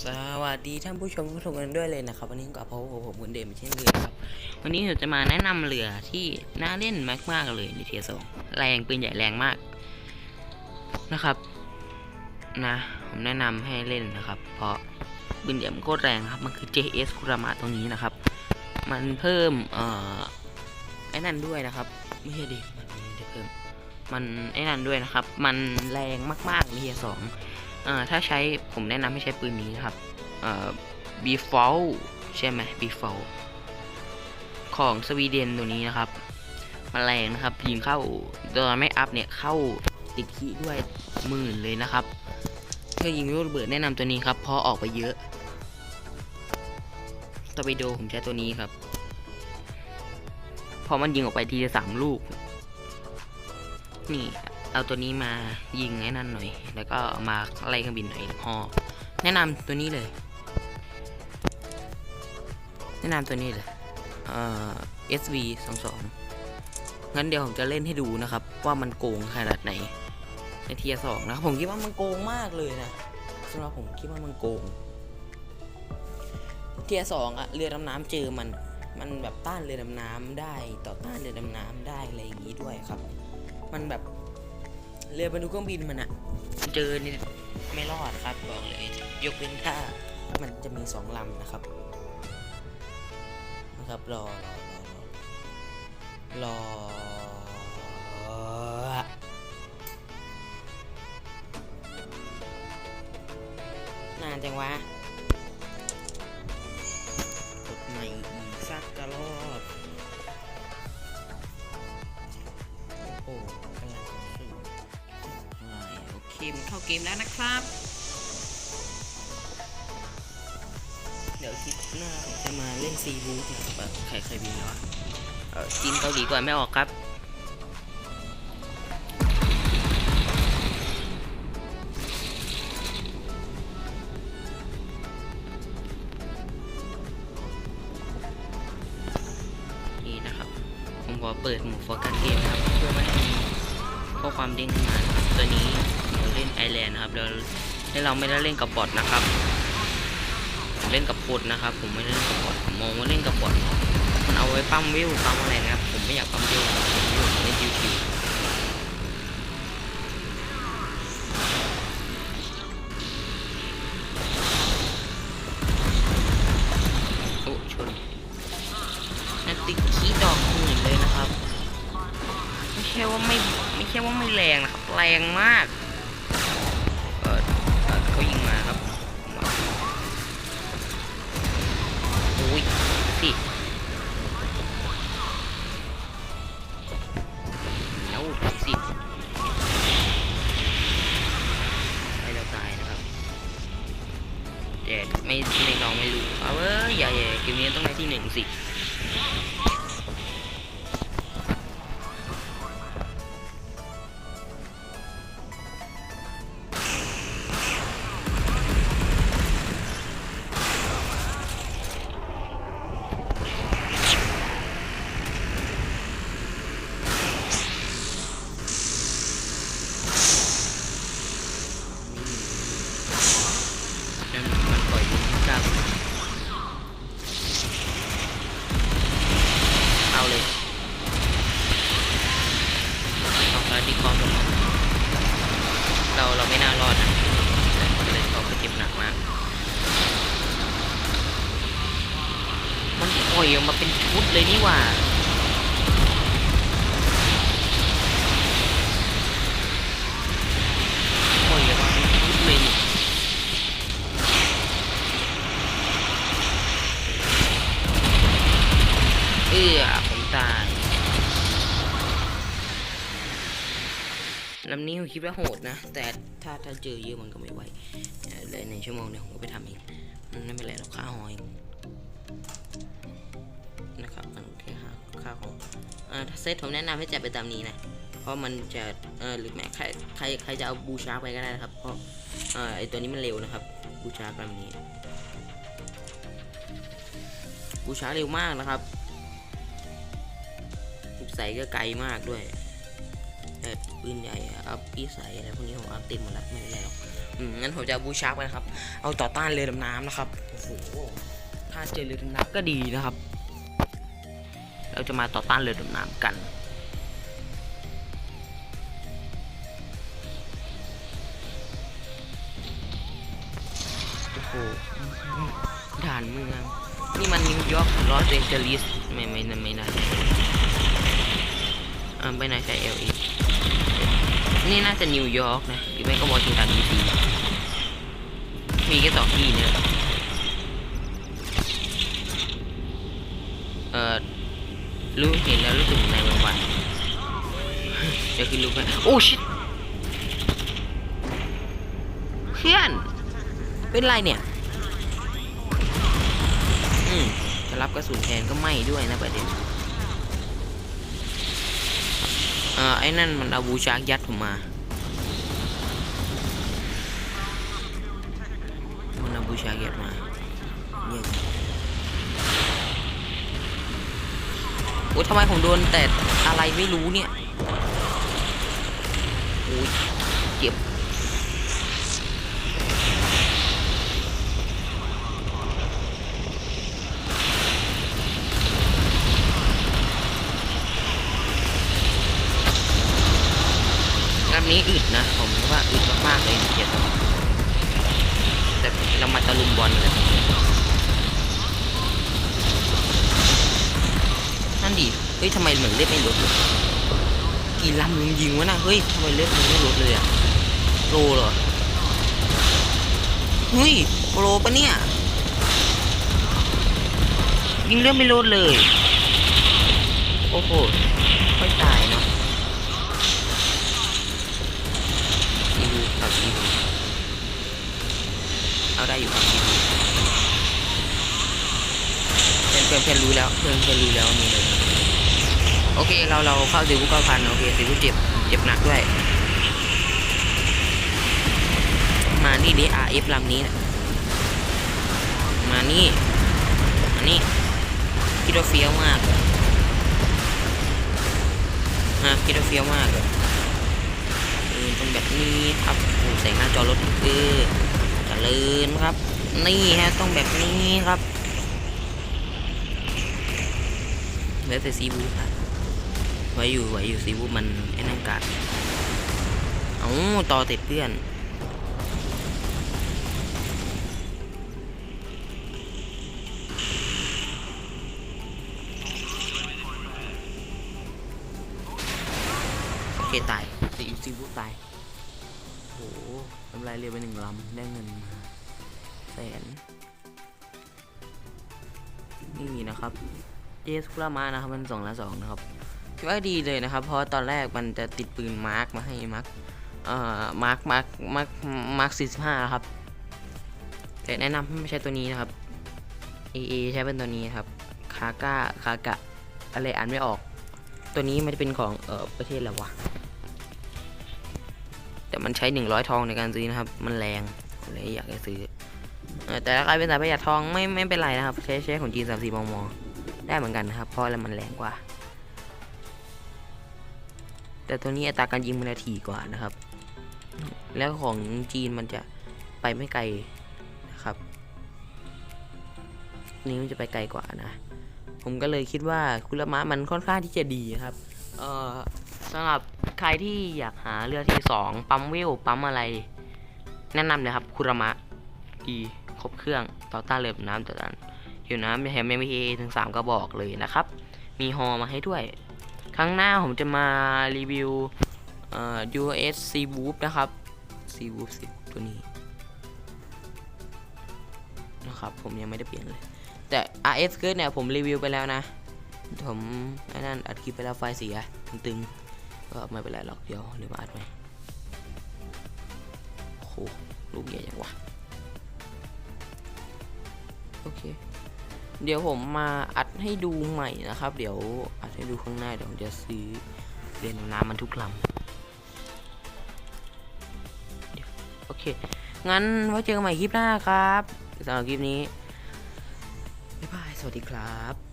สวัสดีท่านผู้ชมทุกคนด้วยเลยนะครับ วันนี้กับพบกับผมเหมือนเดิมเช่นเคยครับ วันนี้เราจะมาแนะนำเรือที่น่าเล่นมากๆเลยในเทียสองแรงปืนใหญ่แรงมากนะครับ นะ ผมแนะนำให้เล่นนะครับ เพราะปืนใหญ่มันโคตรแรงครับ มันคือ JS คุรามะตรงนี้นะครับ มันเพิ่มเอ่อไอ้นั่นด้วยนะครับไม่ใช่ดิมันไม่ได้เพิ่มมันไอ้นั่นด้วยนะครับ มันแรงมากๆในเทียสอง อ่อถ้าใช้ผมแนะนำให้ใช้ปืนนี้นะครับเอ่อ b f a l ใช่ไหม b f a l ของสวีเดนตัวนี้นะครับมันแรงนะครับยิงเข้าโดยไม่อัพเนี่ยเข้าติดขีด้วยหมื่นเลยนะครับเพื่อยิงลูกระเบิดแนะนำตัวนี้ครับเพราะออกไปเยอะตอร์ปิโดผมใช้ตัวนี้ครับพราะมันยิงออกไปทีละสามลูก นี่ เอาตัวนี้มายิงไอ้นั่นหน่อย แล้วก็มาไล่เครื่องบินหน่อยฮอแนะนำตัวนี้เลย แนะนำตัวนี้เลยเอ่อ SV 2 2งั้นเดี๋ยวผมจะเล่นให้ดูนะครับ ว่ามันโกงขนาดไหน ในเทียสองนะครับผมคิดว่ามันโกงมากเลยนะสำหรับผมคิดว่ามันโกง เทียสองอะเรือดำน้ำเจอมันมันแบบต้านเรือดำน้ำได้ ต่อต้านเรือดำน้ำได้อะไรอย่างนี้ด้วยครับ มันแบบ เรือบรรทุกเครื่องบินมันอะเจอนี่ไม่รอดครับบอกเลย ยกเว้นถ้ามันจะมีสองลำนะครับนะครับรอรอรอรอรอนานจังวะกดใหม่อีกสักกระรอบโอ้ มันเข้าเกมแล้วนะครับ เดี๋ยวคลิปหน้าผมจะมาเล่นซีบูธนะครับใครใครมีวะเออจีนเกาหลีก่อนไม่ออกครับนี่นะครับผมขอเปิดหมู่โฟกัสเกมครับ เพื่อไม่ให้มีข้อความเด้งขึ้นมาตัวนี้ เราเล่นไอแลนด์นะครับเราเราไม่ได้เล่นกับบอทนะครับเล่นกับบอทนะครับ ผมไม่ได้เล่นกับบอทมองว่าเล่นกับบอทมันเอาไว้ปั้มวิวปั้มอะไรนะครับ ผมไม่อยากปั้มวิวผมอยากเล่นชิวโอ้ชนนันติดขี้ดอกหมื่นเลยนะครับ ไม่ใช่ว่าไม่ไม่ใช่ว่าไม่แรงนะครับ แรงมาก ไม่รู้เอาเว้ยอย่าอย่าเกมนี้ต้องได้ที่หนึ่งสิ ยออกมาเป็นชุดเลยนี่หว่าปล่อยออกมาเป็นชุดเลยนี่เอื้อผมตายลำนี้ผมคิดว่าโหดนะ แต่ถ้าถ้าเจอเยอะมันก็ไม่ไหวเอ่อเลยในชั่วโมงเดียวผมก็ไปทำเอง มันไม่เป็นไรหรอกค่าหอย ค่ค่าของเซตผมแนะนำให้จัดไปตามนี้นะ เพราะมันจะเออหรือแม้ใครใครใครจะเอาบูชาร์ไปก็ได้นะครับ เพราะเออไอตัวนี้มันเร็วนะครับ บูชาร์แบบนี้ บูชาร์กเร็วมากนะครับใส่ก็ไกลมากด้วยแต่ปืนใหญ่อัพปีใส่อะไรพวกนี้ผมอัพเต็มหมดแล้วไม่เป็นไรหรอกอืมงั้นผมจะบูชาร์ไปนะครับ เอาต่อต้านเรือดำน้ำนะครับโอ้โหถ้าเจอเรือดำน้ำก็ดีนะครับ เราจะมาต่อต้านเรือดำน้ำกันโอ้โหด่านเมือง นี่มันนิวยอร์กลอสแองเจลิสไม่ไม่ไม่ไม่นะอ่าไม่น่าใช่เอลีนี่น่าจะนิวยอร์กนะหรือไม่ก็วอชิงตันดีซีมีแค่สองที่เนี่ยเออ รู้เห็นแล้วรู้สึกในวันวันเดี๋ยวขึ้นรูปให้โอ้ชิตเพื่อน เป็นไรเนี่ย อืมจะรับกระสุนแทนก็ไม่ด้วยนะประเด็นเอ่อไอ้นั่นมันเอาบูชากยัดผมมามันเอาบูชากยัดมาเนี่ย โอ้ยทำไมผมโดนแต่อะไรไม่รู้เนี่ยโอ้ยเจ็บงานนี้อึดนะ ผมว่าอึดมากๆเลยเจ็ดแต่เรามาตะลุมบอลเลย นั่นดิ เฮ้ยทำไมเหมือนเลือดไม่ลดเลยกี่ลำลุงยิงวะนะเฮ้ยทำไมเลือดมันไม่ลดเลยอะโปรเหรอเฮ้ยโปรปะเนี่ย ยิงเลือดไม่ลดเลย โอ้โหค่อยตายเนาะซีบูครับซีบูเอาได้อยู่ครับซีบูเพื่อนเพื่อนรู้แล้ว เพื่อนเพื่อนรู้แล้วว่ามีเลย โอเคเราเราเข้าซีบูเก้าพันโอเคซีบูเจ็บเจ็บหนักด้วย มานี่ดิ RF ลำนี้นะมานี่มานี่คิดว่าเฟี้ยวมากฮะคิดว่าเฟี้ยวมากเลยเออต้องแบบนี้ครับโอ้ใส่หน้าจอรถเออเจริญครับ นี่ฮะต้องแบบนี้ครับเหลือแต่ซีบูครับ ว้อยู่ไว้อยู่ซีบูมันไอ้นั่นกัดเอาต่อติดเพื่อนโอเคตายซีซีบูตายโอ้หทำลายเรือไปหนึ่งลำได้เงินมาแสนนี่นะครับเจสคุรามานะครับมันสองละสองนะครับ คิดว่าดีเลยนะครับ เพราะตอนแรกมันจะติดปืนมาร์กมาให้มาร์กเอ่อมาร์กมาร์กมาร์กมาร์กสี่สิบห้าครับ แต่แนะนำให้ไม่ใช้ตัวนี้นะครับ AA ใช้เป็นตัวนี้ครับ คาก้า คากะ อะไรอ่านไม่ออก ตัวนี้มันจะเป็นของเอ่อประเทศอะไรวะ แต่มันใช้100ทองในการซื้อนะครับ มันแรงเลยอยากจะซื้อ แต่ถ้าใครเป็นสายประหยัดทองไม่ไม่เป็นไรนะครับ ใช้ใช้ของจีน34มมได้เหมือนกันนะครับ เพราะแล้วมันแรงกว่า แต่ตัวนี้อัตราการยิงมันจะถี่กว่านะครับ แล้วของจีนมันจะไปไม่ไกลนะครับ นี่มันจะไปไกลกว่านะ ผมก็เลยคิดว่าคุรมะมันค่อนข้างที่จะดีครับ เอ่อสำหรับใครที่อยากหาเรือที่สองปั๊มวิวปั๊มอะไร แนะนำเลยครับคุรมะดีครบเครื่องต่อต้านเรือน้ำต่อต้านอยู่น้ำแถม MPA ถึง3กระบอกเลยนะครับ มีฮอมาให้ด้วย ครั้งหน้าผมจะมารีวิวเอ่อ US C Boop นะครับ C Boop 10ตัวนี้ นะครับ ผมยังไม่ได้เปลี่ยนเลย แต่ RS เกิร์เนี่ยผมรีวิวไปแล้วนะ ผมไอ้นั่นอัดคลิปไปแล้วไฟเสียตึงๆ ก็ไม่เป็นไรหรอกเดี๋ยวเดี๋ยวมาอัดไหมโอ้โหลูกใหญ่ยังวะโอเค เดี๋ยวผมมาอัดให้ดูใหม่นะครับ เดี๋ยวอัดให้ดูข้างหน้าเดี๋ยวผมจะซื้อเรียนน้ำมันทุกลำโอเค งั้นไว้เจอกันใหม่คลิปหน้าครับสำหรับคลิปนี้ บ๊ายบาย สวัสดีครับ